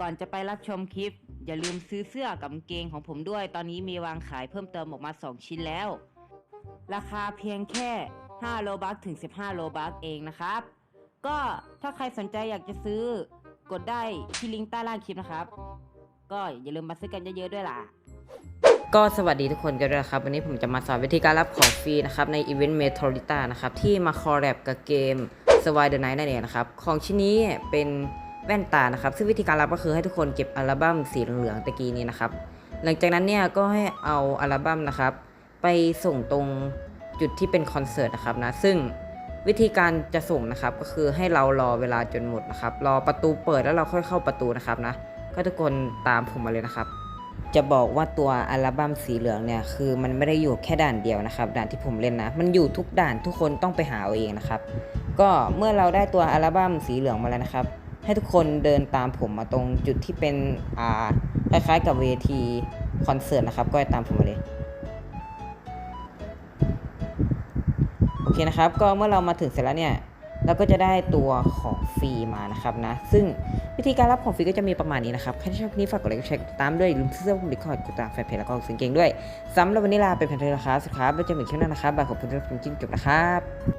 ก่อนจะไปรับชมคลิป อย่าลืมซื้อเสื้อกับกางเกงของผมด้วย ตอนนี้มีวางขายเพิ่มเติมออกมา 2 ชิ้นแล้ว ราคาเพียงแค่ 5 โลบัคถึง 15 โลบัคเองนะครับ ก็ถ้าใครสนใจอยากจะซื้อกดได้ที่ลิงก์ใต้ล่างคลิปนะครับ ก็อย่าลืมมาซื้อกันเยอะๆด้วยล่ะก็สวัสดีทุกคนกันด้วยครับ วันนี้ผมจะมาสอนวิธีการรับของฟรีนะครับ ในอีเวนต์เมโทริต้านะครับ ที่มาคอลแลบกับเกม s w i the Night นั่นเองนะครับ ของชิ้นนี้เป็น ว่นตานะครับ ซึ่งวิธีการรับก็คือให้ทุกคนเก็บอัลบั้มสีเหลืองๆตะกี้นี้นะครับ หลังจากนั้นเนี่ยก็ให้เอาอัลบั้มนะครับ ไปส่งตรงจุดที่เป็นคอนเสิร์ตนะครับนะซึ่งวิธีการจะส่งนะครับก็คือให้เรารอเวลาจนหมดนะครับ รอประตูเปิดแล้วเราค่อยเข้าประตูนะครับนะก็ทุกคนตามผมมาเลยนะครับ จะบอกว่าตัวอัลบั้มสีเหลืองเนี่ยคือมันไม่ได้อยู่แค่ด่านเดียวนะครับ ด่านที่ผมเล่นนะ มันอยู่ทุกด่านทุกคนต้องไปหาเอาเองนะครับ ก็เมื่อเราได้ตัวอัลบั้มสีเหลืองมาแล้วนะครับ ให้ทุกคนเดินตามผมมาตรงจุดที่เป็นอ่าคล้ายๆกับเวทีคอนเสิร์ตนะครับ ก็ตามผมมาเลยโอเคนะครับ ก็เมื่อเรามาถึงเสร็จแล้วเนี่ยเราก็จะได้ตัวของฟรีมานะครับนะ ซึ่งวิธีการรับของฟรีก็จะมีประมาณนี้นะครับใครที่ชอบคลิปนี้ฝากกดไลค์กดแชร์ติดตามด้วยลืมซื้อเสื้อผมดิคอร์ดกดตามแฟนเพจแล้วก็สิงเกงด้วยสำหรับวันนี้ลาไปเพียงเท่านี้นะครับสุดครับแล้เจอกันอีกคลิปหน้านะครับบายขอบคุณที่รับชมจริงจบนะครับ